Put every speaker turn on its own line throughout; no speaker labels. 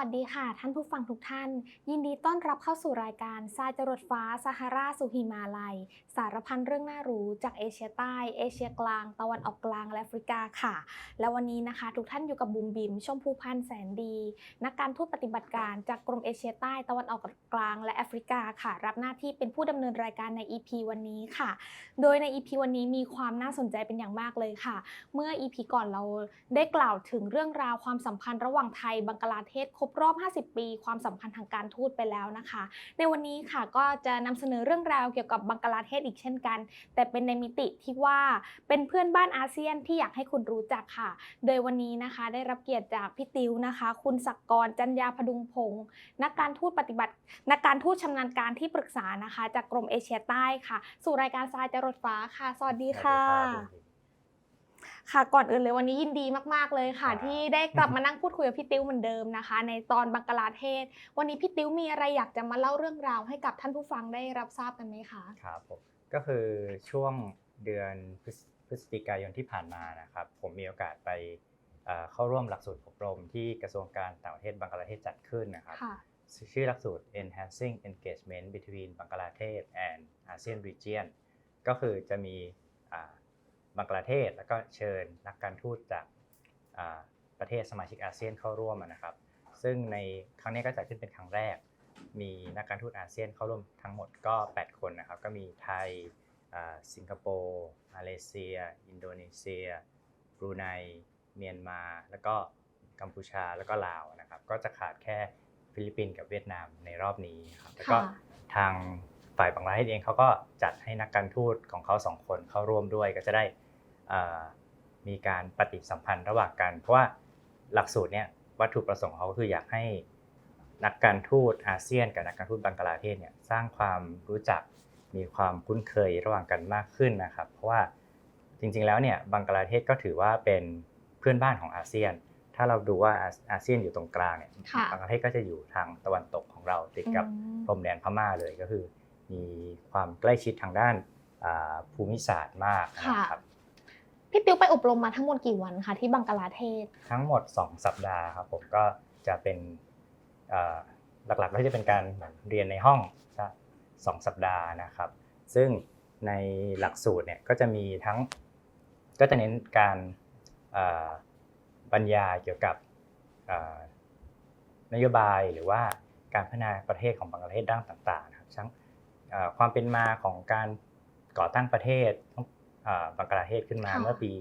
วัสดีค่ะ ท่านผู้ฟังทุกท่าน ยินดีต้อนรับเข้าสู่รายการทรายจรดฟ้าซาฮาราสู่หิมาลัย สารพันเรื่องน่ารู้จากเอเชียใต้ เอเชียกลาง ตะวันออกกลางและแอฟริกาค่ะ และวันนี้นะคะ ทุกท่านอยู่กับบุมบิมชมพูพันธ์แสนดี นักการทูตปฏิบัติการจากกรมเอเชียใต้ตะวันออกกลางและแอฟริกาค่ะ รับหน้าที่เป็นผู้ดำเนินรายการใน EP วันนี้ค่ะ โดยใน EP วันนี้มีความน่าสนใจเป็นอย่างมากเลยค่ะ เมื่อ EP ก่อนเราได้กล่าวถึงเรื่องราวความสัมพันธ์ระหว่างไทยบังกลาเทศครบรอบ 50 ปี ความสัมพันธ์ทางการทูตไปแล้วนะคะ ในวันนี้ค่ะก็จะนำเสนอเรื่องราวเกี่ยวกับบังกลาเทศอีกเช่นกัน แต่เป็นในมิติที่ว่าเป็นเพื่อนบ้านอาเซียนที่อยากให้คุณรู้จักค่ะ โดยวันนี้นะคะได้รับเกียรติจากพี่ติวนะคะ คุณศักกรจันยาพดุงพงศ์นักการทูตปฏิบัตินักการทูตชำนาญการที่ปรึกษานะคะ จากกรมเอเชียใต้ค่ะ สู่รายการทรายจรดฟ้าค่ะ สวัสดีค่ะ ค่ะก่อนอื่นเลยวันนี้ยินดีมาก ๆ เลยค่ะ
ครับ
ที่ได้กลับมานั่งพูดคุยกับพี่ติ้วเหมือนเดิมนะคะ ในตอนบังกลาเทศ วันนี้พี่ติ้วมีอะไรอยากจะมาเล่าเรื่องราวให้กับท่านผู้ฟังได้รับทราบกันไหมคะ
ครับผมก็คือช่วงเดือนพฤศพฤศจิกายนที่ผ่านมานะครับ ผมมีโอกาสไปเอ่อเข้าร่วมหลักสูตรอบรมที่กระทรวงการต่างประเทศบังกลาเทศจัดขึ้นนะครับ
ค่ะ
ชื่อหลักสูตร Enhancing Engagement Between Bangladesh and ASEAN Region ก็คือจะมีอ่า บังกลาเทศ แล้วก็เชิญนักการทูตจากอ่าประเทศสมาชิกอาเซียนเข้าร่วมนะครับ ซึ่งในครั้งนี้ก็จัดขึ้นเป็นครั้งแรก มีนักการทูตอาเซียนเข้าร่วมทั้งหมดก็ 8 คนนะครับ ก็มีไทยอ่าสิงคโปร์มาเลเซีย อินโดนีเซียบรูไนเมียนมา แล้วก็กัมพูชาแล้วก็ลาวนะครับ ก็จะขาดแค่ฟิลิปปินส์กับเวียดนามในรอบนี้ครับแล้วก็
ค่ะ
ทาง ฝ่ายบังกลาเทศเองเขาก็จัดให้นักการทูตของเขาสองคนเข้าร่วมด้วยก็จะได้อ่ามีการปฏิสัมพันธ์ระหว่างกัน เพราะว่าหลักสูตรเนี่ยวัตถุประสงค์ของเขาก็คืออยากให้นักการทูตอาเซียน กับนักการทูตบังกลาเทศเนี่ยสร้างความรู้จักมีความคุ้นเคยระหว่างกันมากขึ้นนะครับ เพราะว่าจริงๆแล้วเนี่ยบังกลาเทศก็ถือว่าเป็นเพื่อนบ้านของอาเซียน ถ้าเราดูว่าอาอาเซียนอยู่ตรงกลางเนี่ย
ค่ะ
บังกลาเทศก็จะอยู่ทางตะวันตกของเราติดกับ
อืม
พรมแดนพม่าเลยก็คือ มีความใกล้ชิดทางด้านอ่าภูมิศาสตร์มากนะครับ
พี่ติ้วไปอบรมมาทั้งหมดกี่วันคะที่บังกลาเทศ
ทั้งหมด 2 สัปดาห์ครับผมก็จะเป็นอ่าหลักๆก็จะเป็นการเหมือนเรียนในห้องสักสองสัปดาห์นะครับ ซึ่งในหลักสูตรเนี่ยก็จะมีทั้งก็จะเน้นการอ่าบรรยายเกี่ยวกับอ่านโยบายหรือว่าการพัฒนาประเทศของบังกลาเทศด้านต่างๆนะครับทั้งอ่า ความเป็นมาของการก่อตั้งประเทศอ่าบังกลาเทศขึ้นมา
ค่ะ
เมื่อปี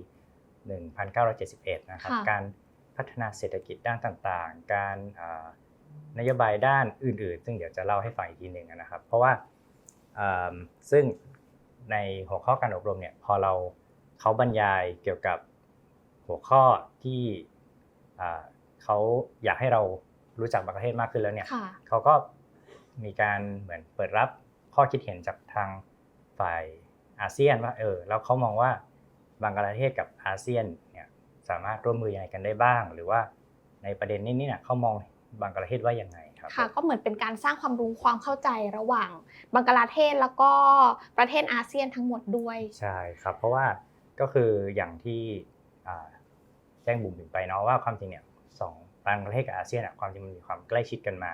1971 นะครับ
ค่ะ
การพัฒนาเศรษฐกิจด้านต่างๆ การอ่านโยบายด้านอื่นๆ ซึ่งเดี๋ยวจะเล่าให้ฟังอีกทีหนึ่งนะครับ เพราะว่าอ่าซึ่งในหัวข้อการอบรมเนี่ยพอเราเขาบรรยายเกี่ยวกับหัวข้อที่อ่าเขาอยากให้เรารู้จักประเทศมากขึ้นแล้วเนี่ย
ค่ะ
เขาก็มีการเหมือนเปิดรับ ข้อคิดเห็นจากทางฝ่ายอาเซียนว่าเออแล้วเขามองว่าบังกลาเทศกับอาเซียนเนี่ยสามารถร่วมมือยังไงกันได้บ้าง หรือว่าในประเด็นนี้เนี่ยเขามองบังกลาเทศว่ายังไงครับ
ค่ะก็เหมือนเป็นการสร้างความรู้ความเข้าใจระหว่างบังกลาเทศแล้วก็ประเทศอาเซียนทั้งหมดด้วย
ใช่ครับ เพราะว่าก็คืออย่างที่อ่าแจ้งบุ๋มบิมไปเนาะว่าความจริงเนี่ยสองบังกลาเทศกับอาเซียนอะความจริงมันมีความใกล้ชิดกันมา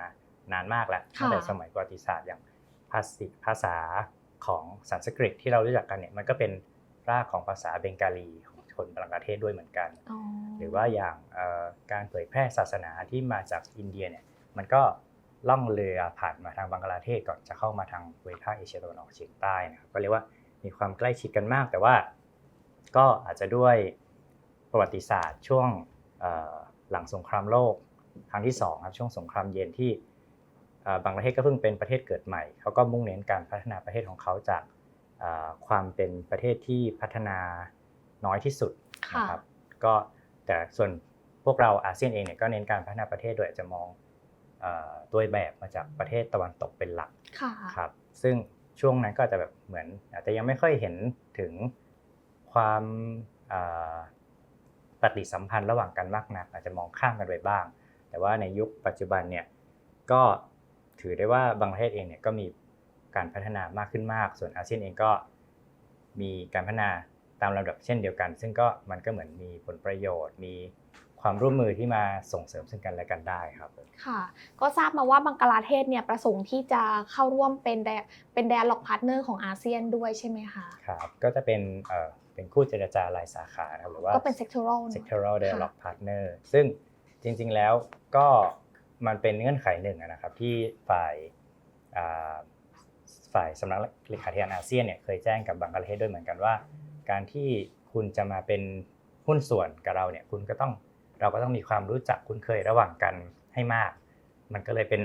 นานมากแล้ว
ค่ะ
ตั้งแต่สมัยประวัติศาสตร์อย่าง ภาษาภาษาของสันสกฤตที่เรารู้จักกันเนี่ยมันก็เป็นรากของภาษาเบงกาลีของคนบังกลาเทศด้วยเหมือนกัน
อ๋อ
หรือว่าอย่างเอ่อการเผยแพร่ศาสนาที่มาจากอินเดียเนี่ยมันก็ล่องเรือผ่านมาทางบังกลาเทศก่อนจะเข้ามาทางภูมิภาคเอเชียตะวันออกเฉียงใต้นะครับก็เรียกว่ามีความใกล้ชิดกันมาก แต่ว่าก็อาจจะด้วยประวัติศาสตร์ช่วงเอ่อหลังสงครามโลกครั้งที่สองครับช่วงสงครามเย็นที่ เอ่อบังกลาเทศก็เพิ่งเป็นประเทศเกิดใหม่เขาก็มุ่งเน้นการพัฒนาประเทศของเขาจากเอ่อความเป็นประเทศที่พัฒนาน้อยที่สุด
ค่ะ
นะครับก็แต่ส่วนพวกเราอาเซียนเองเนี่ยก็เน้นการพัฒนาประเทศโดยอาจจะมองเอ่อตัวแบบมาจากประเทศตะวันตกเป็นหลัก
ค่ะ
ครับซึ่งช่วงนั้นก็อาจจะแบบเหมือน อาจจะยังไม่ค่อยเห็นถึงความเอ่อปฏิสัมพันธ์ระหว่างกันมากนัก อาจจะมองข้ามกันไปบ้าง แต่ว่าในยุคปัจจุบันเนี่ยก็ ถือได้ว่าบางประเทศเองเนี่ยก็มีการพัฒนามากขึ้นมาก ส่วนอาเซียนเองก็มีการพัฒนาตามลำดับเช่นเดียวกัน ซึ่งก็มันก็เหมือนมีผลประโยชน์ มีความร่วมมือที่มาส่งเสริมซึ่งกันและกันได้ครับผม
ค่ะ ก็ทราบมาว่าบังกลาเทศเนี่ยประสงค์ที่จะเข้าร่วมเป็นแดเป็นแดนล็อกพาร์ทเนอร์ของอาเซียนด้วยใช่ไหมคะ
ครับ ก็จะเป็นเอ่อเป็นคู่เจรจารายสาขานะครับหรือว่า
ก็เป็น sectoral เนอะ
sectoral dialog partner ซึ่งจริงๆแล้วก็ มันเป็นเงื่อนไขหนึ่งนะครับที่ฝ่ายฝ่ายสำนักเลขาธิการอาเซียนเนี่ยเคยแจ้งกับบังกลาเทศด้วยเหมือนกันว่า การที่คุณจะมาเป็นหุ้นส่วนกับเราเนี่ยคุณก็ต้องเราก็ต้องมีความรู้จักคุ้นเคยระหว่างกันให้มาก มันก็เลยเป็น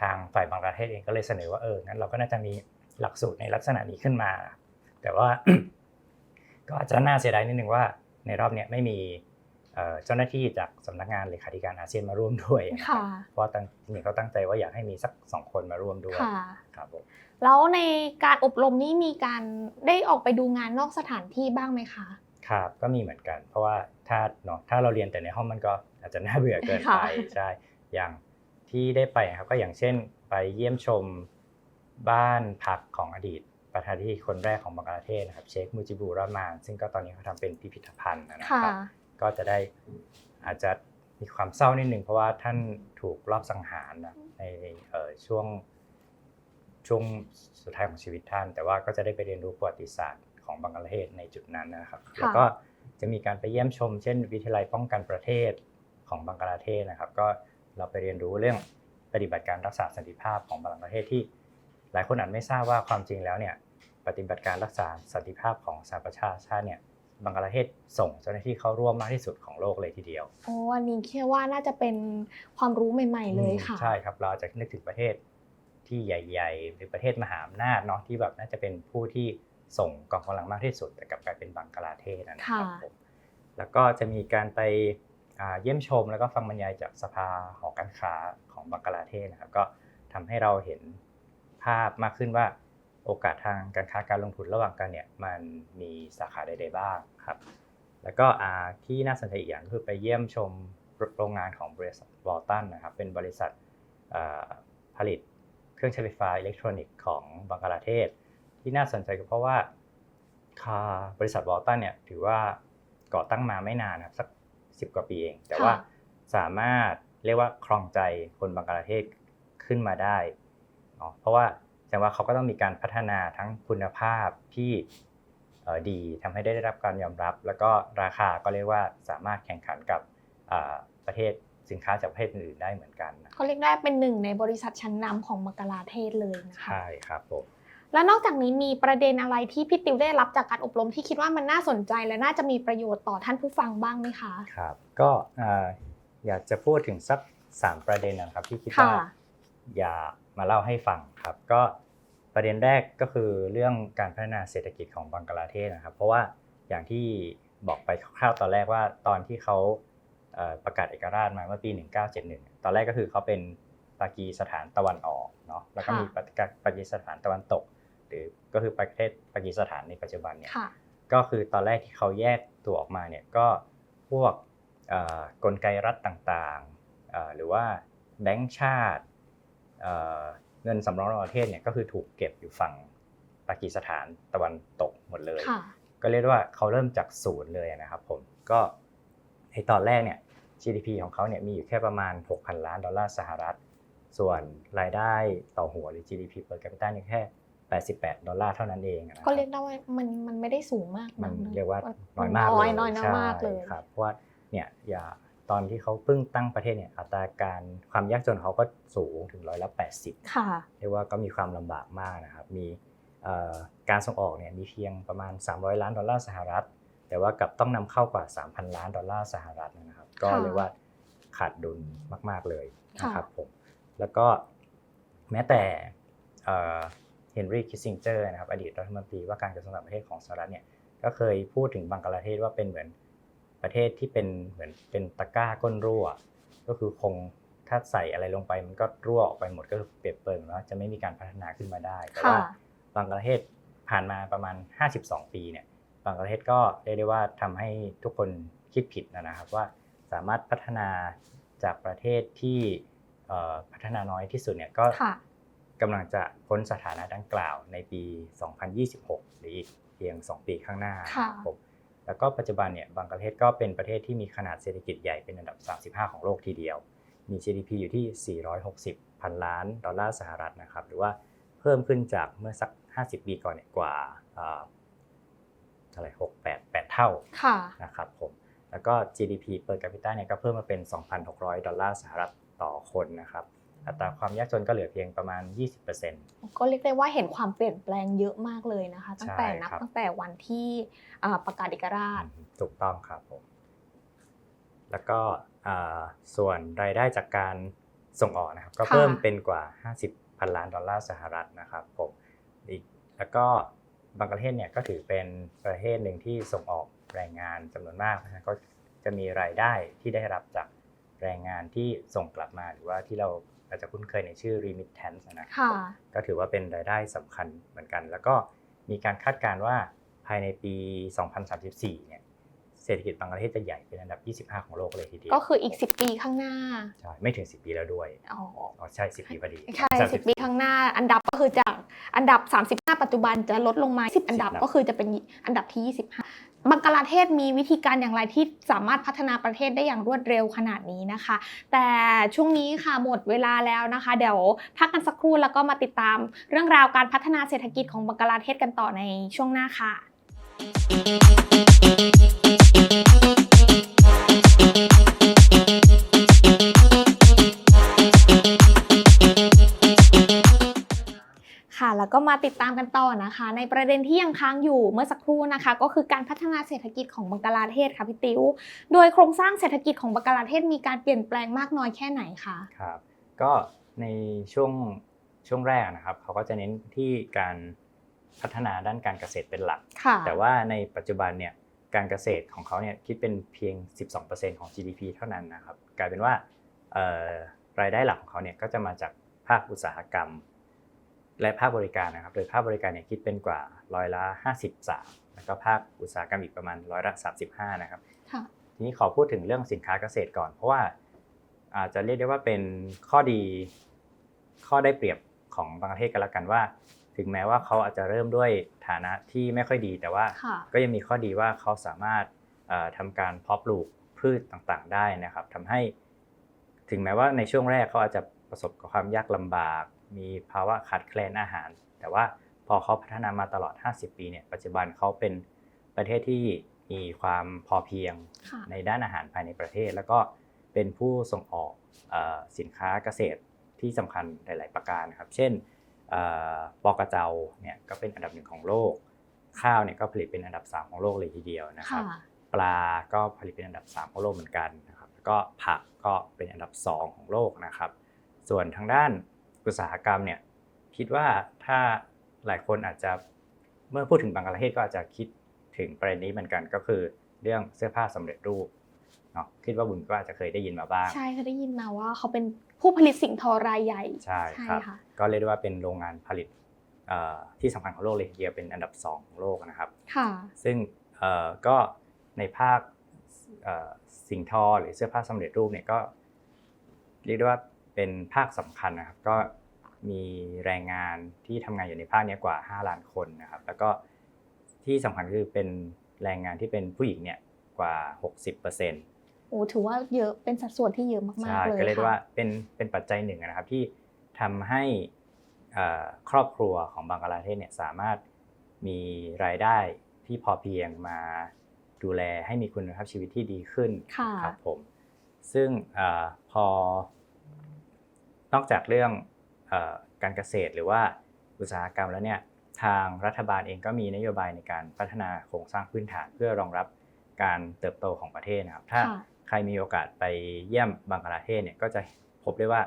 ทางฝ่ายบังกลาเทศเองก็เลยเสนอว่าเอองั้นเราก็น่าจะมีหลักสูตรในลักษณะนี้ขึ้นมา แต่ว่าก็อาจจะน่าเสียดายนิดนึงว่าในรอบเนี้ยไม่มี เอ่อเจ้าหน้าที่จากสำนักงานเลขาธิการอาเซียนมาร่วมด้วยนะครับ
ค่ะ
เพราะว่าตั้งจริงๆเขาตั้งใจว่าอยากให้มีสักสองคนมาร่วมด้วย
ค่ะ
ครับผม
แล้วในการอบรมนี่มีการได้ออกไปดูงานนอกสถานที่บ้างไหมคะ
ครับก็มีเหมือนกัน เพราะว่าถ้าเนาะถ้าเราเรียนแต่ในห้องมันก็อาจจะน่าเบื่อเกินไป
ค่ะ
ใช่อย่างที่ได้ไปนะครับก็อย่างเช่น ไปเยี่ยมชมบ้านพักของอดีตประธานาธิบดีคนแรกของบังกลาเทศนะครับเชคมูจิบูรามานซึ่งก็ตอนนี้เขาทำเป็นพิพิธภัณฑ์นะค
ค่ะ
รับ ก็จะได้อาจจะมีความเศร้านิดนึงเพราะว่าท่านถูกลอบสังหารนะในเอ่อช่วงช่วงสุดท้ายของชีวิตท่าน แต่ว่าก็จะได้ไปเรียนรู้ประวัติศาสตร์ของบังกลาเทศในจุดนั้นนะครับ
ค่ะ
แล้วก็จะมีการไปเยี่ยมชม เช่น วิทยาลัยป้องกันประเทศของบังกลาเทศนะครับ ก็เราไปเรียนรู้เรื่องปฏิบัติการรักษาสันติภาพของบังกลาเทศที่ หลายคนอาจไม่ทราบว่าความจริงแล้วเนี่ยปฏิบัติการรักษาสันติภาพของสหประชาชาติเนี่ย บังกลาเทศส่งเจ้าหน้าที่เข้าร่วมมากที่สุดของโลกเลยทีเดียว
โอ้อันนี้เชื่อว่าน่าจะเป็นความรู้ใหม่ ๆ เลยค่ะ
ใช่ครับเราอาจจะนึกถึงประเทศที่ใหญ่ๆหรือประเทศมหาอำนาจเนาะที่แบบน่าจะเป็นผู้ที่ส่งกองกำลังมากที่สุด แต่กลับกลายเป็นบังกลาเทศนะครับ
ค่ะ
ผมแล้วก็จะมีการไปอ่าเยี่ยมชมแล้วก็ฟังบรรยายจากสภาหอการค้าของบังกลาเทศนะครับก็ทำให้เราเห็นภาพมากขึ้นว่า โอกาสทางการค้าการลงทุนระหว่างกันเนี่ยมันมีสาขาใดๆบ้างครับ แล้วก็อ่าที่น่าสนใจอีกอย่างก็คือไปเยี่ยมชมโรงงานของบริษัทวอลตันนะครับเป็นบริษัทอ่าผลิตเครื่องใช้ไฟฟ้าอิเล็กทรอนิกส์ของบังกลาเทศ ที่น่าสนใจก็เพราะว่าค่าบริษัทวอลตันเนี่ยถือว่าก่อตั้งมาไม่นานนะครับสักสิบกว่าปีเอง แต่
ค่ะ
ว่าสามารถเรียกว่าครองใจคนบังกลาเทศขึ้นมาได้เนาะเพราะว่า แสดงว่าเขาก็ต้องมีการพัฒนาทั้งคุณภาพที่เอ่อดีทำให้ได้รับการยอมรับ แล้วก็ราคาก็เรียกว่าสามารถแข่งขันกับอ่าประเทศสินค้าจากประเทศอื่นๆได้เหมือนกันนะ
ก็เรียกได้เป็นหนึ่งในบริษัทชั้นนำของบังกลาเทศเลยนะคะ
ใช่ครับผม
แล้วนอกจากนี้มีประเด็นอะไรที่พี่ติวได้รับจากการอบรมที่คิดว่ามันน่าสนใจและน่าจะมีประโยชน์ต่อท่านผู้ฟังบ้างไหมคะ
ครับก็อ่าอยากจะพูดถึงสัก 3 ประเด็นนะครับที่คิด
ค่ะ
ว่าอยากมาเล่าให้ฟังครับ ก็ ประเด็นแรกก็คือเรื่องการพัฒนาเศรษฐกิจของบังกลาเทศนะครับ เพราะว่าอย่างที่บอกไปคร่าวๆตอนแรกว่าตอนที่เขาเอ่อประกาศเอกราชมาเมื่อปี 1971 ตอนแรกก็คือเขาเป็นปากีสถานตะวันออกเนาะแล้วก็มีปากีปากีสถานตะวันตก หรือก็คือประเทศปากีสถานในปัจจุบันเนี่ย
ค่ะ
ก็คือตอนแรกที่เขาแยกตัวออกมาเนี่ยก็พวกเอ่อกลไกรัฐต่างๆเอ่อหรือว่าแบงก์ชาติ เอ่อเงินสำรองระหว่างประเทศเนี่ยก็คือถูกเก็บอยู่ฝั่งปากีสถานตะวันตกหมดเลย
ค่ะ
ก็เรียกได้ว่าเขาเริ่มจากศูนย์เลยนะครับผมก็ในตอนแรกเนี่ย GDP ของเขาเนี่ยมีอยู่แค่ประมาณ 6,000 ล้านดอลลาร์สหรัฐ ส่วนรายได้ต่อหัวหรือ GDP per capita เนี่ยแค่ 88 ดอลลาร์เท่านั้นเองนะครับ
ก็เรียกได้ว่ามันมันไม่ได้สูงมาก
มันะเรียกว่า
มั
น้อยมาก
น้อย
เลย
น้อย
ใช่
มากเลย
ครับเพราะว่าเนี่ยอย่า ตอนที่เขาเพิ่งตั้งประเทศเนี่ยอัตราการความยากจนเขาก็สูงถึงร้อยละ80
ค่ะ
เรียกว่าก็มีความลำบากมากนะครับมีเอ่อการส่งออกเนี่ยมีเพียงประมาณ 300 ล้านดอลลาร์สหรัฐ แต่ว่ากลับต้องนำเข้ากว่า 3,000 ล้านดอลลาร์สหรัฐนะครับ ก็
ค่ะ
เรียกว่าขาดดุลมาก ๆเลยนะครับ
ค่ะ
ผมแล้วก็แม้แต่เฮนรี่คิสซิงเจอร์นะครับอดีตรัฐมนตรีว่าการกระทรวงต่างประเทศของสหรัฐเนี่ยก็เคยพูดถึงบังกลาเทศว่าเป็นเหมือน ประเทศที่เป็นเหมือนเป็นตะกร้าก้นรั่ว ก็คือคงถ้าใส่อะไรลงไปมันก็รั่วออกไปหมดก็คือเปรียบเปรยแล้วจะไม่มีการพัฒนาขึ้นมาได้แต่
ค่ะ
ว่าบังกลาเทศผ่านมาประมาณ 52 ปีเนี่ยบังกลาเทศก็เรียกได้ว่าทำให้ทุกคนคิดผิดนะครับว่าสามารถพัฒนาจากประเทศที่เอ่อพัฒนาน้อยที่สุดเนี่ยก็
ค่ะ
กำลังจะพ้นสถานะดังกล่าวในปี 2026 หรืออีกเพียง 2 ปีข้างหน้า
ค่ะ
ครับผม แล้วก็ปัจจุบันเนี่ยบางประเทศก็เป็นประเทศที่มีขนาดเศรษฐกิจใหญ่เป็นอันดับ 35 ของโลกทีเดียว มี GDP อยู่ที่ 460 พันล้านดอลลาร์สหรัฐนะครับหรือว่าเพิ่มขึ้นจากเมื่อสัก 50 ปีก่อนเนี่ยกว่าเอ่ออะไร6 8 8เท่า
ค่ะ
นะครับผมแล้วก็ GDP per capita เนี่ยก็เพิ่มมาเป็น 2,600 ดอลลาร์สหรัฐต่อคนนะครับ อัตราความยากจนก็เหลือเพียงประมาณ 20%
ก็เรียกได้ว่าเห็นความเปลี่ยนแปลงเยอะมากเลยนะคะ ตั้งแต่นับ
ใช่ครับ
ตั้งแต่วันที่อ่าประกาศเอกราช
ถูกต้องครับผม แล้วก็อ่าส่วนรายได้จากการส่งออกนะครับ ก็
ค่ะ
เพิ่มเป็นกว่า 50พันล้านดอลลาร์สหรัฐนะครับผมอีกแล้วก็บางประเทศเนี่ยก็ถือเป็นประเทศหนึ่งที่ส่งออกแรงงานจำนวนมากนะฮะก็จะมีรายได้ที่ได้รับจากแรงงานที่ส่งกลับมาหรือว่าที่เรา อาจจะคุ้นเคยในชื่อ remittance นะครับ
ค่ะ
ก็ถือว่าเป็นรายได้สำคัญเหมือนกัน แล้วก็มีการคาดการณ์ว่าภายในปี 2034 เนี่ยเศรษฐกิจบางประเทศจะใหญ่เป็นอันดับ 25 ของโลกเลยทีเดียว
ก็คืออีก 10 ปีข้างหน้า
ใช่ ไม่ถึง 10 ปีแล้วด้วย
อ๋อ
อ๋อใช่ 10 ปีพอดี
ใช่สิปีข้างหน้า อันดับก็คือจากอันดับ 35ปัจจุบันจะลดลงมา 10 อันดับ
10
ก็คือจะเป็นอันดับที่ 25 บังกลาเทศมีวิธีการอย่างไรที่สามารถพัฒนาประเทศได้อย่างรวดเร็วขนาดนี้นะคะ แต่ช่วงนี้ค่ะหมดเวลาแล้วนะคะ เดี๋ยวพักกันสักครู่แล้วก็มาติดตามเรื่องราวการพัฒนาเศรษฐกิจของบังกลาเทศกันต่อในช่วงหน้าค่ะ แล้วก็มาติดตามกันต่อนะคะ ในประเด็นที่ยังค้างอยู่เมื่อสักครู่นะคะ ก็คือการพัฒนาเศรษฐกิจของบังกลาเทศค่ะพี่ติวโดยโครงสร้างเศรษฐกิจของบังกลาเทศมีการเปลี่ยนแปลงมากน้อยแค่ไหนคะ
ครับก็ในช่วงช่วงแรกนะครับเขาก็จะเน้นที่การพัฒนาด้านการเกษตรเป็นหลัก
ค่ะ
แต่ว่าในปัจจุบันเนี่ยการเกษตรของเขาเนี่ยคิดเป็นเพียง 12%ของ GDP เท่านั้นนะครับ กลายเป็นว่าเอ่อรายได้หลักของเขาเนี่ยก็จะมาจากภาคอุตสาหกรรม และภาคบริการนะครับ โดยภาคบริการเนี่ยคิดเป็นกว่าร้อยละ 53 แล้วก็ภาคอุตสาหกรรมอีกประมาณร้อยละ 35 นะครับ
ค่ะ
ทีนี้ขอพูดถึงเรื่องสินค้าเกษตรก่อน เพราะว่าอาจจะเรียกได้ว่าเป็นข้อดี ข้อได้เปรียบของบางประเทศกันละกันว่า ถึงแม้ว่าเขาอาจจะเริ่มด้วยฐานะที่ไม่ค่อยดี แต่ว่า
ค่ะ
ก็ยังมีข้อดีว่าเขาสามารถเอ่อทำการเพาะปลูกพืชต่างๆ ได้นะครับทำให้ ถึงแม้ว่าในช่วงแรกเขาอาจจะประสบกับความยากลำบาก มีภาวะขาดแคลนอาหาร แต่ว่าพอเขาพัฒนามาตลอด 50 ปีเนี่ยปัจจุบันเขาเป็นประเทศที่มีความพอเพียง
ค่ะ
ในด้านอาหารภายในประเทศ แล้วก็เป็นผู้ส่งออกเออสินค้าเกษตรที่สำคัญหลาย ๆ ประการนะครับ เช่นเอ่อปอกระเจ้าเนี่ยก็เป็นอันดับหนึ่งของโลก ข้าวเนี่ยก็ผลิตเป็นอันดับ 3 ของโลกเลยทีเดียวนะครับ
ค่ะ
ปลาก็ผลิตเป็นอันดับ 3 ของโลกเหมือนกันนะครับแล้วก็ผักก็เป็นอันดับ 2 ของโลกนะครับ ส่วนทางด้าน อุตสาหกรรมเนี่ยคิดว่าถ้าหลายคนอาจจะเมื่อพูดถึงบังกลาเทศก็อาจจะคิดถึงประเด็นนี้เหมือนกันก็คือเรื่องเสื้อผ้าสำเร็จรูปเนาะคิดว่าบุญก็อาจจะเคยได้ยินมาบ้าง
ใช่ค่ะได้ยินมาว่าเขาเป็นผู้ผลิตสิ่งทอรายใหญ่
ใช่ครับ
ค่ะ
ก็เรียกได้ว่าเป็นโรงงานผลิตเอ่อที่สำคัญของโลกเลยทีเดียวเป็นอันดับ 2 ของโลกนะครับ
ค่ะ
ซึ่งเอ่อก็ในภาคเอ่อสิ่งทอหรือเสื้อผ้าสำเร็จรูปเนี่ยก็เรียกได้ว่า เป็นภาคสำคัญนะครับ ก็มีแรงงานที่ทำงานอยู่ในภาคเนี้ยกว่า 5 ล้านคนนะครับ แล้วก็ที่สำคัญคือเป็นแรงงานที่เป็นผู้หญิงเนี่ยกว่า 60%
โอ้ถือว่าเยอะเป็นสัดส่วนที่เยอะมาก
ใช่
ๆเลย
ก็เรียกได้
ค่ะ
ว่าเป็นเป็นปัจจัยหนึ่งนะครับที่ทำให้เอ่อครอบครัวของบังกลาเทศเนี่ยสามารถมีรายได้ที่พอเพียงมาดูแลให้มีคุณภาพชีวิตที่ดีขึ้น
ค่ะ
ครับผม ซึ่งเออพอ นอกจากเรื่องเออการเกษตรหรือว่าอุตสาหกรรมแล้วเนี่ยทางรัฐบาลเองก็มีนโยบายในการพัฒนาโครงสร้างพื้นฐาน เพื่อรองรับการเติบโตของประเทศนะครับ ถ้า
ค่ะ
ใครมีโอกาสไปเยี่ยมบังกลาเทศเนี่ยก็จะพบได้ว่า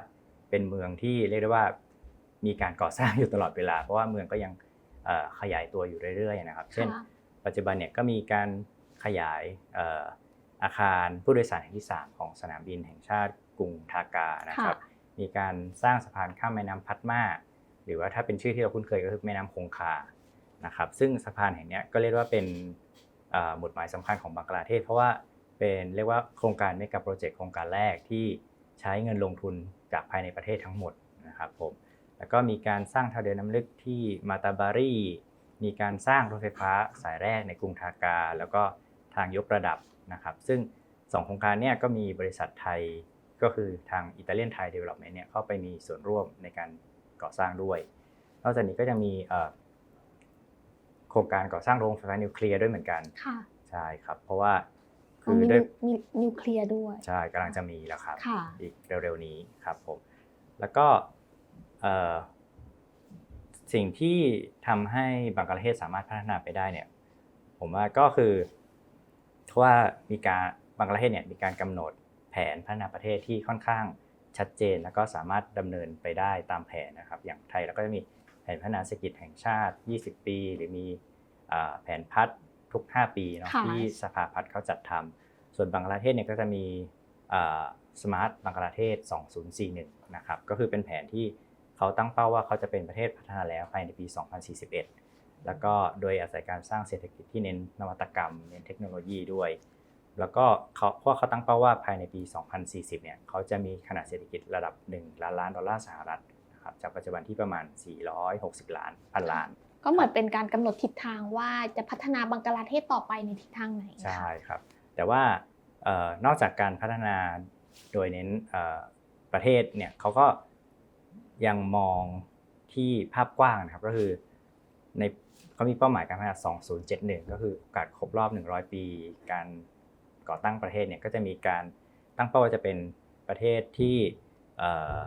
เป็นเมืองที่เรียกได้ว่ามีการก่อสร้างอยู่ตลอดเวลา เพราะว่าเมืองก็ยังเอ่อขยายตัวอยู่เรื่อยๆนะครับ เช่น
ค่ะ
ปัจจุบันเนี่ยก็มีการขยายเอ่ออาคารผู้โดยสารแห่งที่ 3 ของสนามบินแห่งชาติกรุงทากานะครับ มีการสร้างสะพานข้ามแม่น้ำพัดมาหรือว่าถ้าเป็นชื่อที่เราคุ้นเคยก็คือแม่น้ำคงคานะครับซึ่งสะพานแห่งนี้ก็เรียกว่าเป็นหมุดหมายสำคัญของบังกลาเทศ เพราะว่าเป็นเรียกว่าโครงการเมกะโปรเจกต์โครงการแรกที่ใช้เงินลงทุนจากภายในประเทศทั้งหมดนะครับผมแล้วก็มีการสร้างทางเดินน้ำลึกที่มาตาบารีมีการสร้างรถไฟฟ้าสายแรกในกรุงทากา แล้วก็ทางยกระดับนะครับ ซึ่งสองโครงการนี้ก็มีบริษัทไทย ก็คือทางอิตาเลียนไทยเดเวล็อปเมนต์เนี่ยเข้าไปมีส่วนร่วมในการก่อสร้างด้วย นอกจากนี้ก็จะมีเอ่อโครงการก่อสร้างโรงไฟฟ้านิวเคลียร์ด้วยเหมือนกัน
ค่ะ
ใช่ครับ เพราะว่า
อ๋
คืออ
มี
ด้วย
มีนิวเคลียร์ด้วย
ใช่กำลังจะมีแล้วครับ
ค่ะ
อีกเร็วๆนี้ครับผมแล้วก็เอ่อสิ่งที่ทำให้บังกลาเทศสามารถพัฒนาไปได้เนี่ยผมว่าก็คือเพราะว่ามีการบังกลาเทศเนี่ยมีการกำหนดแผนพัฒนาประเทศที่ค่อนข้างชัดเจน แล้วก็สามารถดำเนินไปได้ตามแผนนะครับ อย่างไทยเราก็จะมีแผนพัฒนาเศรษฐกิจแห่งชาติ 20 ปี หรือมีอ่าแผนพัฒน์ทุก 5 ปีเนาะ
ค่ะ
ที่สภาพัฒน์เขาจัดทำส่วนบังกลาเทศเนี่ยก็จะมีสมาร์ทบังกลาเทศ 2041 นะครับ ก็คือเป็นแผนที่เขาตั้งเป้าว่าเขาจะเป็นประเทศพัฒนาแล้วภายในปี 2041 แล้วก็โดยอาศัยการสร้างเศรษฐกิจที่เน้นนวัตกรรม เน้นเทคโนโลยีด้วย แล้วก็เขาเพราะเขาตั้งเป้าว่าภายในปี 2040 เนี่ยเขาจะมีขนาดเศรษฐกิจระดับ 1 ล้านล้านดอลลาร์สหรัฐนะครับจากปัจจุบันที่ประมาณ 460 ล้านพันล้าน
ก็เหมือนเป็นการกำหนดทิศทางว่าจะพัฒนาบังกลาเทศต่อไปในทิศทางไหน
ใช่
ค่ะ
ครับ แต่ว่าเออนอกจากการพัฒนาโดยเน้นเอ่อประเทศเนี่ยเขาก็ยังมองที่ภาพกว้างนะครับก็คือในเขามีเป้าหมายการพัฒนา 2071 ก็คือโอกาสครบรอบ 100 ปี การ ก่อตั้งประเทศเนี่ยก็จะมีการตั้งเป้าว่าจะเป็นประเทศที่เอ่อ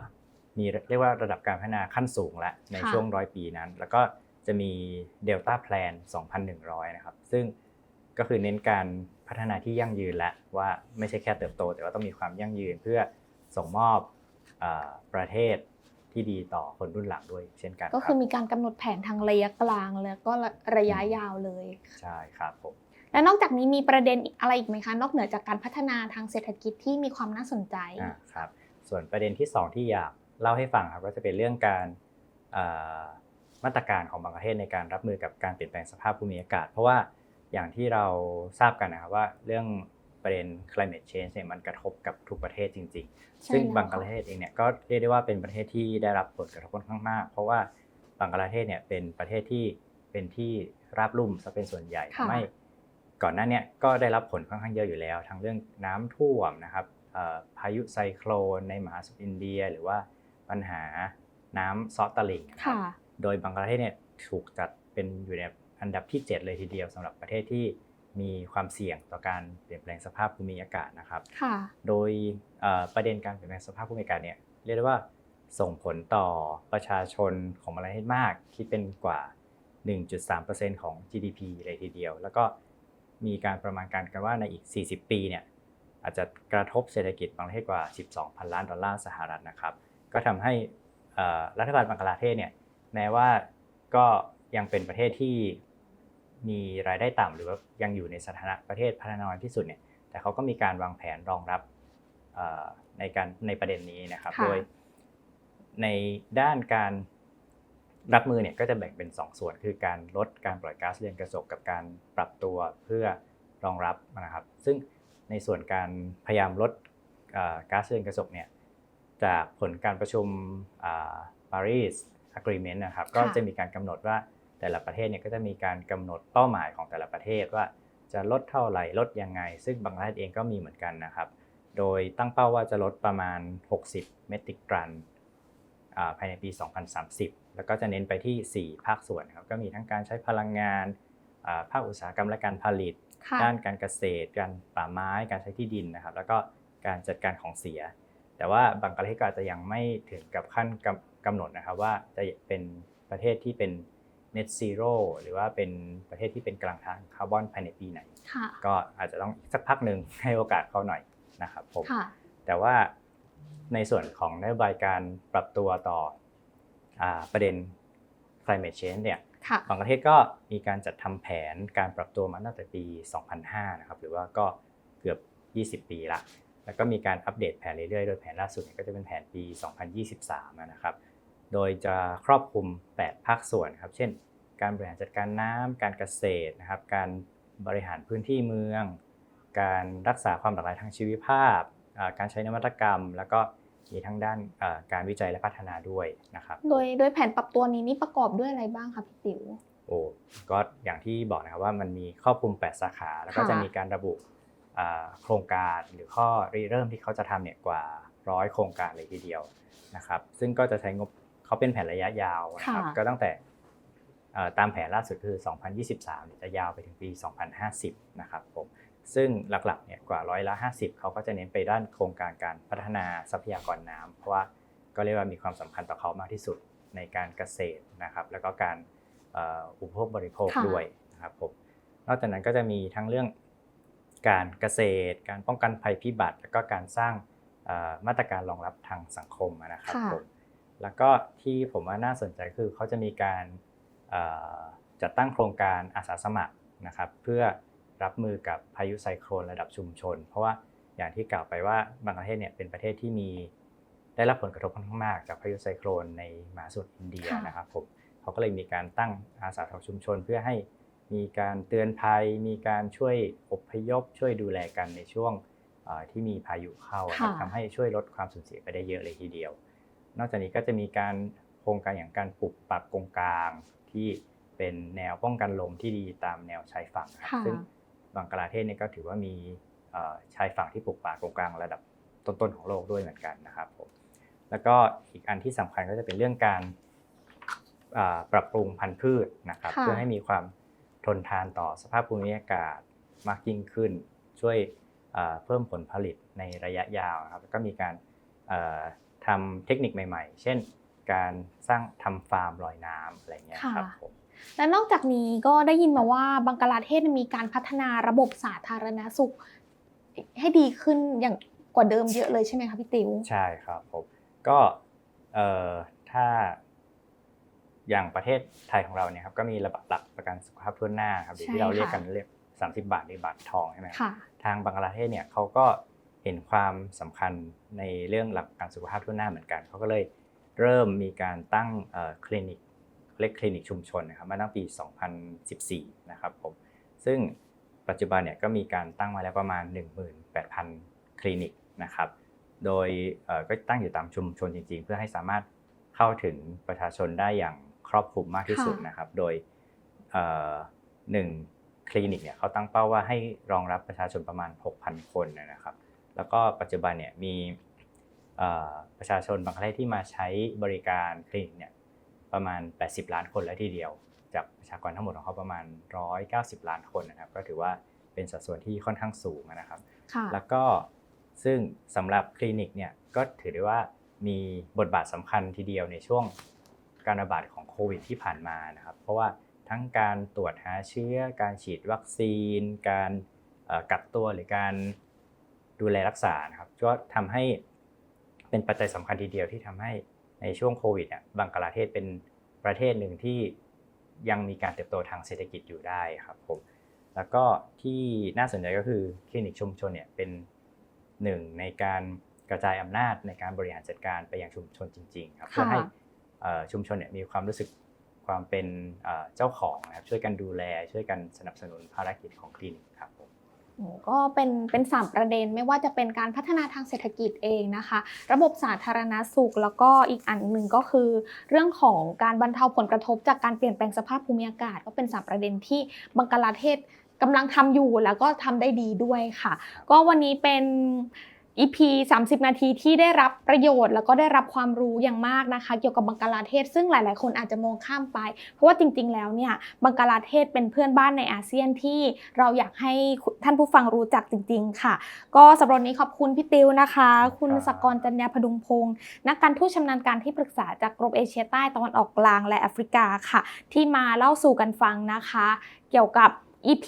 มีเรียกว่าระดับการพัฒนาขั้นสูงแล้วใน
ค่ะ
ช่วงร้อยปีนั้น แล้วก็จะมี Delta Plan 2,100 นะครับ ซึ่งก็คือเน้นการพัฒนาที่ยั่งยืนและว่าไม่ใช่แค่เติบโต แต่ว่าต้องมีความยั่งยืนเพื่อส่งมอบเออประเทศที่ดีต่อคนรุ่นหลังด้วยเช่นกัน
ก็
ค
คื
รั
อบมีการกำหนดแผนทางระยะกลางแล้วก็ระยะยาวเลย
ใช่ครับผม
และนอกจากนี้มีประเด็นอะไรอีกไหมคะ นอกเหนือจากการพัฒนาทางเศรษฐกิจที่มีความน่าสนใจ
อ่าครับส่วนประเด็นที่ 2 ที่อยากเล่าให้ฟังครับก็จะเป็นเรื่องการเอ่อมาตรการของบางประเทศในการรับมือกับการเปลี่ยนแปลงสภาพภูมิอากาศ เพราะว่าอย่างที่เราทราบกันนะครับว่าเรื่องประเด็น climate change เนี่ยมันกระทบกับทุกประเทศจริงๆ
ใช่
ซึ่ง
แล้ว
บังกลาเทศเองเนี่ยก็เรียกได้ว่าเป็นประเทศที่ได้รับผลกระทบค่อนข้างมาก เพราะว่าบังกลาเทศเนี่ยเป็นประเทศที่เป็นที่ราบลุ่มซะเป็นส่วนใหญ่
ค่ะ
ทำให้ ก่อนหน้าเนี้ก็ได้รับผลค่อนข้างเยอะอยู่แล้ว ทั้งเรื่องน้ำท่วมนะครับเอ่อพายุไซโครนในมหาสมุทรอินเดีย หรือว่าปัญหาน้ำซอสตะลิงนะครับ
ค่ะ
โดยบังกลาเทศเนี่ยถูกจัดเป็นอยู่ในอันดับที่ 7 เลยทีเดียวสำหรับประเทศที่มีความเสี่ยงต่อการเปลี่ยนแปลงสภาพภูมิอากาศนะครับ
ค่ะ
โดยเอ่อประเด็นการเปลี่ยนแปลงสภาพภูมิอากาศเนี่ยเรียกได้ว่าส่งผลต่อประชาชนของประเทศมาก คิดเป็นกว่า 1.3%ของ GDP เลยทีเดียว แล้วก็ มีการประมาณการกันว่าในอีก 40 ปีเนี่ยอาจจะกระทบเศรษฐกิจบางประเทศกว่า 12พันล้านดอลลาร์สหรัฐนะครับ ก็ทำให้เอ่อรัฐบาลบังกลาเทศเนี่ยแม้ว่าก็ยังเป็นประเทศที่มีรายได้ต่ำหรือว่ายังอยู่ในสถานะประเทศพัฒนาน้อยที่สุดเนี่ยแต่เขาก็มีการวางแผนรองรับเอ่อในการในประเด็นนี้นะครับ
ค่ะ
โดยในด้านการ รับมือเนี่ยก็จะแบ่งเป็น 2 ส่วนคือการลดการปล่อยก๊าซเรือนกระจกกับการปรับตัวเพื่อรองรับนะครับ ซึ่งในส่วนการพยายามลดเอ่อก๊าซเรือนกระจกเนี่ยจากผลการประชุมปารีส Agreement นะครับก็จะมีการกำหนดว่าแต่ละประเทศเนี่ยก็จะมีการกำหนดเป้าหมายของแต่ละประเทศว่าจะลดเท่าไหร่ลดยังไง ซึ่งบางประเทศเองก็มีเหมือนกันนะครับ โดยตั้งเป้าว่าจะลดประมาณ 60 เมตริกตันอ่า ภายในปี 2030 แล้วก็จะเน้นไปที่ 4 ภาคส่วนนะครับก็มีทั้งการใช้พลังงานอ่าภาคอุตสาหกรรมและการผลิต
ค่ะ
ด้านการเกษตร การป่าไม้ การใช้ที่ดินนะครับ แล้วก็การจัดการของเสีย แต่ว่าบางประเทศก็อาจจะยังไม่ถึงกับขั้นกำกำหนดนะครับว่าจะเป็นประเทศที่เป็น net zero หรือว่าเป็นประเทศที่เป็นกลางทางคาร์บอนภายในปีไหน
ค่ะ
ก็อาจจะต้องอีกสักพักหนึ่งให้โอกาสเขาหน่อยนะครับผม
ค่ะ
แต่ว่า ในส่วนของนโยบายการปรับตัวต่ออาประเด็น climate change เนี่ย
ค่ะ
บางประเทศก็มีการจัดทำแผนการปรับตัวมาตั้งแต่ปี 2005 นะครับ หรือว่าก็เกือบ 20 ปีละ แล้วก็มีการอัปเดตแผนเรื่อยๆ โดยแผนล่าสุดเนี่ยก็จะเป็นแผนปี 2023 นะครับ โดยจะครอบคลุม 8 ภาคส่วนครับ เช่น การบริหารจัดการน้ำ การเกษตรนะครับ การบริหารพื้นที่เมือง การรักษาความหลากหลายทางชีวภาพอ่าการใช้นวัตกรรม แล้วก็ มีทั้งด้านเอ่อการวิจัยและพัฒนาด้วยนะครับ
โดยโดยแผนปรับตัวนี้นี่ประกอบด้วยอะไรบ้างคะพี่ติ๋ว
โอ้ก็อย่างที่บอกนะครับว่ามันมีครอบคลุม 8 สาขา แล้วก็
ค่ะ
จะมีการระบุอ่าโครงการหรือข้อริเริ่มที่เขาจะทำเนี่ยกว่าร้อยโครงการเลยทีเดียวนะครับ ซึ่งก็จะใช้งบเขาเป็นแผนระยะยาวนะครับ
ค่ะ
ก็ตั้งแต่เอ่อตามแผนล่าสุดคือ 2023 จะยาวไปถึงปี 2050 นะครับผม ซึ่งหลักๆเนี่ยกว่าร้อยละ50 เขาก็จะเน้นไปด้านโครงการการพัฒนาทรัพยากรน้ำเพราะว่าก็เรียกว่ามีความสำคัญต่อเขามากที่สุดในการเกษตรนะครับ แล้วก็การเอ่ออุปโภคบริโภค
ค่ะ
ด้วยนะครับผมนอกจากนั้นก็จะมีทั้งเรื่องการเกษตร การป้องกันภัยพิบัติ แล้วก็การสร้างเอ่อมาตรการรองรับทางสังคมนะครับ
ค่ะ
ผมแล้วก็ที่ผมว่าน่าสนใจคือเขาจะมีการเอ่อจัดตั้งโครงการอาสาสมัครนะครับ เพื่อ รับมือกับพายุไซโครนระดับชุมชน เพราะว่าอย่างที่กล่าวไปว่าบางประเทศเนี่ยเป็นประเทศที่มีได้รับผลกระทบค่อนข้างมากจากพายุไซโครนในมหาสมุทรอินเดีย
ค่ะ
นะครับผมเขาก็เลยมีการตั้งอาสาสมัครชุมชน เพื่อให้มีการเตือนภัย มีการช่วยอพยพ ช่วยดูแลกันในช่วงเอ่อที่มีพายุเข้านะครับ
ค่ะ
ทำให้ช่วยลดความสูญเสียไปได้เยอะเลยทีเดียว นอกจากนี้ก็จะมีการโครงการอย่างการปลูกปักกงกลางที่เป็นแนวป้องกันลมที่ดีตามแนวชายฝั่งนะครับ
ค่ะ
ซึ่ง บังกลาเทศเนี่ยก็ถือว่ามีเอ่อชายฝั่งที่ปลูกป่ากงกลางระดับต้นๆของโลกด้วยเหมือนกันนะครับผมแล้วก็อีกอันที่สำคัญก็จะเป็นเรื่องการอ่าปรับปรุงพันธุ์พืชนะครับ
ค่ะ
เพื่อให้มีความทนทานต่อสภาพภูมิอากาศมากยิ่งขึ้น ช่วยอ่าเพิ่มผลผลิตในระยะยาวนะครับแล้วก็มีการเอ่อทำเทคนิคใหม่ ๆ เช่น การสร้างทำฟาร์มลอยน้ำอะไรเงี้ยครับ
ค่ะ
ผม
และนอกจากนี้ก็ได้ยินมาว่าบังกลาเทศมีการพัฒนาระบบสาธารณสุข ให้ดีขึ้นอย่างกว่าเดิมเยอะเลยใช่ไหมคะพี่ติ๋ว
ใช่ครับผมก็เอ่อถ้า อย่างประเทศไทยของเราเนี่ยครับก็มีระบบหลักประกันสุขภาพทั่วหน้าครับหรือ
ใช่
ที่เราเรียก
ค่ะ
กันเรียก30 บาทในบัตรทองใช่ไหมครับ
ค่ะ
ทางบังกลาเทศเนี่ยเขาก็เห็นความสำคัญในเรื่องหลักประกันสุขภาพทั่วหน้าเหมือนกันเขาก็เลยเริ่มมีการตั้งเอ่อคลินิก เรียกคลินิกชุมชนนะครับมาตั้งปี 2014 นะครับผมซึ่งปัจจุบันเนี่ยก็มีการตั้งมาแล้วประมาณ 18,000 คลินิกนะครับ โดยเอ่อก็ตั้งอยู่ตามชุมชนจริง ๆ เพื่อให้สามารถเข้าถึงประชาชนได้อย่างครอบคลุมมากที่สุด
ค่ะ
นะครับ โดยเอ่อหนึ่งคลินิกเนี่ยเขาตั้งเป้าว่าให้รองรับประชาชนประมาณ 6,000 คนนะครับ แล้วก็ปัจจุบันเนี่ยมีเอ่อประชาชนบางประเทศที่มาใช้บริการคลินิกเนี่ย ประมาณ 80 ล้านคนแล้วทีเดียว จากประชากรทั้งหมดของเขาประมาณ 190 ล้านคนนะครับ ก็ถือว่าเป็นสัดส่วนที่ค่อนข้างสูงนะครับ
ค่ะ
แล้วก็ซึ่งสำหรับคลินิกเนี่ยก็ถือได้ว่ามีบทบาทสำคัญทีเดียวในช่วงการระบาดของโควิดที่ผ่านมานะครับ เพราะว่าทั้งการตรวจหาเชื้อ การฉีดวัคซีน การเอ่อกักตัวหรือการดูแลรักษานะครับ ก็ทำให้เป็นปัจจัยสำคัญทีเดียวที่ทำให้ ในช่วงโควิดเนี่ยบังกลาเทศเป็นประเทศหนึ่งที่ยังมีการเติบโตทางเศรษฐกิจอยู่ได้ครับผมแล้วก็ที่น่าสนใจก็คือคลินิกชุมชนเนี่ยเป็นหนึ่งในการกระจายอำนาจในการบริหารจัดการไปยังชุมชนจริง ๆ ครับเพื่อให้เอ่อชุมชนเนี่ยมีความรู้สึกความเป็นเอ่อเจ้าของนะครับช่วยกันดูแลช่วยกันสนับสนุนภารกิจของคลินิกครับผม
โอ้ ก็เป็นเป็นสามประเด็นไม่ว่าจะเป็นการพัฒนาทางเศรษฐกิจเองนะคะ ระบบสาธารณสุข แล้วก็อีกอันหนึ่งก็คือ เรื่องของการบรรเทาผลกระทบจากการเปลี่ยนแปลงสภาพภูมิอากาศ ก็เป็นสามประเด็นที่บังกลาเทศกำลังทำอยู่แล้วก็ทำได้ดีด้วยค่ะ ก็วันนี้เป็น EP 30 นาทีที่ได้รับประโยชน์ แล้วก็ได้รับความรู้อย่างมากนะคะ เกี่ยวกับบังกลาเทศ ซึ่งหลาย ๆ คนอาจจะมองข้ามไป เพราะว่าจริง ๆ แล้วเนี่ยบังกลาเทศเป็นเพื่อนบ้านในอาเซียนที่เราอยากให้ท่านผู้ฟังรู้จักจริง ๆ ค่ะ ก็สำหรับวันนี้ขอบคุณพี่ติวนะคะ คุณ
ครับ
สกรจัญญาพดุงพงศ์นักการทูตชำนาญการที่ปรึกษาจากกรมเอเชียใต้ตะวันออกกลางและแอฟริกาค่ะ ที่มาเล่าสู่กันฟังนะคะ เกี่ยวกับ EP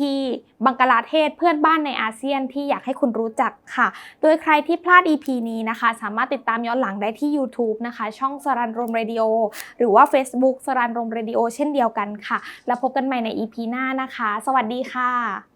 บังกลาเทศเพื่อนบ้านในอาเซียนที่อยากให้คุณรู้จักค่ะ โดยใครที่พลาด EP นี้นะคะ สามารถติดตามย้อนหลังได้ที่ YouTube นะคะ ช่องสรันรมเรดิโอหรือว่า Facebook สรันรมเรดิโอเช่นเดียวกันค่ะ แล้วพบกันใหม่ใน EP หน้านะคะ สวัสดีค่ะ